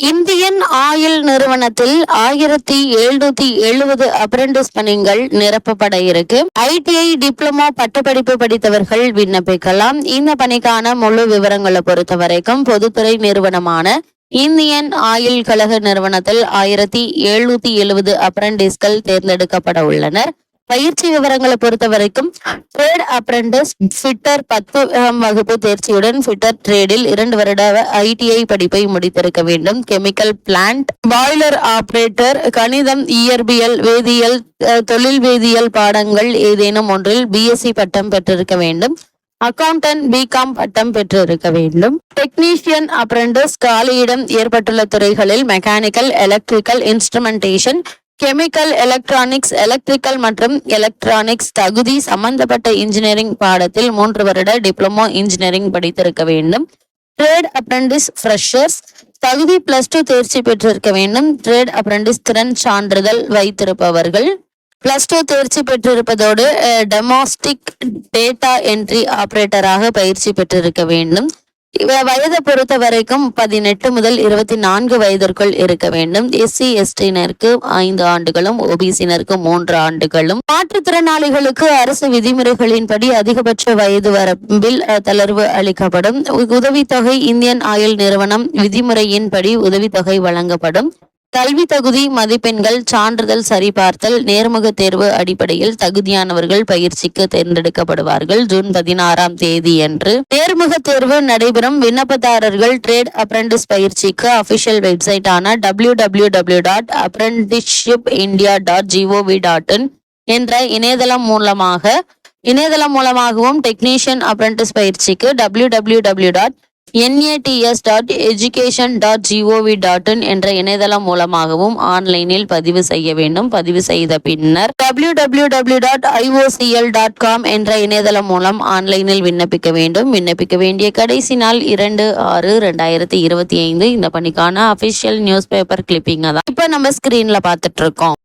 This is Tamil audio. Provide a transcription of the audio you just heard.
இந்தியன் ஆயில் நிறுவனத்தில் ஆயிரத்தி எழுநூத்தி எழுபது அப்ரெண்டிஸ் பணிகள் நிரப்பப்பட இருக்கு. ஐடிஐ டிப்ளமோ பட்டப்படிப்பு படித்தவர்கள் விண்ணப்பிக்கலாம். இந்த பணிக்கான முழு விவரங்களை பொறுத்த வரைக்கும் பொதுத்துறை நிறுவனமான இந்தியன் ஆயில் கழக நிறுவனத்தில் ஆயிரத்தி எழுநூத்தி எழுபது அப்ரெண்டிஸ்கள் தேர்ந்தெடுக்கப்பட உள்ளனர். பயிற்சி விவரங்களை பொறுத்த வரைக்கும் ட்ரேட் அப்ரெண்டிஸ் ஃபிட்டர் பத்து வகுப்பு தேர்ச்சியுடன் ஃபிட்டர் ட்ரேடில் இரண்டு வருட ஐடிஐ படிப்பை முடித்திருக்க வேண்டும். கெமிக்கல் பிளான்ட் பாய்லர் ஆபரேட்டர் கணிதம் இயற்பியல் வேதியியல் தொழில் வேதியியல் பாடங்கள் ஏதேனும் ஒன்றில் பிஎஸ்சி பட்டம் பெற்றிருக்க வேண்டும். அக்கவுண்டன்ட் பிகாம் பட்டம் பெற்றிருக்க வேண்டும். டெக்னீஷியன் அப்ரெண்டிஸ் காலியிடம் ஏற்பட்டுள்ள துறைகளில் mechanical electrical instrumentation chemical electronics electrical மற்றும் எலக்ட்ரானிக்ஸ் தகுதி சம்பந்தப்பட்ட இன்ஜினியரிங் பாடத்தில் மூன்று வருட டிப்ளமோ இன்ஜினியரிங் படித்திருக்க வேண்டும். ட்ரேட் அப்ரெண்டிஸ் ஃப்ரெஷர்ஸ் தகுதி பிளஸ் டூ தேர்ச்சி பெற்றிருக்க வேண்டும். ட்ரேட் அப்ரெண்டிஸ் திறன் சான்றிதழ் வைத்திருப்பவர்கள். பிளஸ் டூ தேர்ச்சி பெற்றிருப்பதோடு டெமாஸ்டிக் டேட்டா என்ட்ரி ஆபரேட்டராக பயிற்சி பெற்றிருக்க வேண்டும். வயதை பொறுத்த வரைக்கும் பதினெட்டு முதல் இருபத்தி நான்கு வயதிற்குள் இருக்க வேண்டும். எஸ்சி எஸ்டியினருக்கு ஐந்து ஆண்டுகளும் ஓபிசினருக்கு மூன்று ஆண்டுகளும். மாற்றுத்திறனாளிகளுக்கு அரசு விதிமுறைகளின்படி அதிகபட்ச வயது வரம்பில் தளர்வு அளிக்கப்படும். உதவித்தொகை இந்தியன் ஆயில் நிறுவனம் விதிமுறையின்படி உதவித்தொகை வழங்கப்படும். கல்வி தகுதி மதிப்பெண்கள் சான்றிதழ் சரிபார்த்தல் நேர்முக தேர்வு அடிப்படையில் தகுதியானவர்கள் பயிற்சிக்கு தேர்ந்தெடுக்கப்படுவார்கள் ஜூன் பதினாறாம் தேதியன்று. நேர்முக தேர்வு நடைபெறும் விண்ணப்பதாரர்கள் ட்ரேட் அப்ரண்டிஸ் பயிற்சிக்கு official வெப்சைட்டான W W W dot apprenticeship India dot GOV dot in என்ற இணையதளம் மூலமாக இணையதளம் மூலமாகவும் டெக்னீஷியன் அப்ரண்டிஸ் பயிற்சிக்கு W W W dot NATS dot education dot GOV dot in என்ற இணையதளம் மூலமாகவும் ஆன்லைனில் பதிவு செய்ய வேண்டும். பதிவு செய்த பின்னர் W W W dot IOCL dot com என்ற இணையதளம் மூலம் ஆன்லைனில் விண்ணப்பிக்க வேண்டும். விண்ணப்பிக்க வேண்டிய கடைசி நாள் இரண்டு ஆறு ரெண்டாயிரத்தி இருபத்தி ஐந்து. இந்த பணிக்கான அபிஷியல் நியூஸ் பேப்பர் கிளிப்பிங்க தான் இப்போ நம்ம ஸ்கிரீன்ல பார்த்துட்டு இருக்கோம்.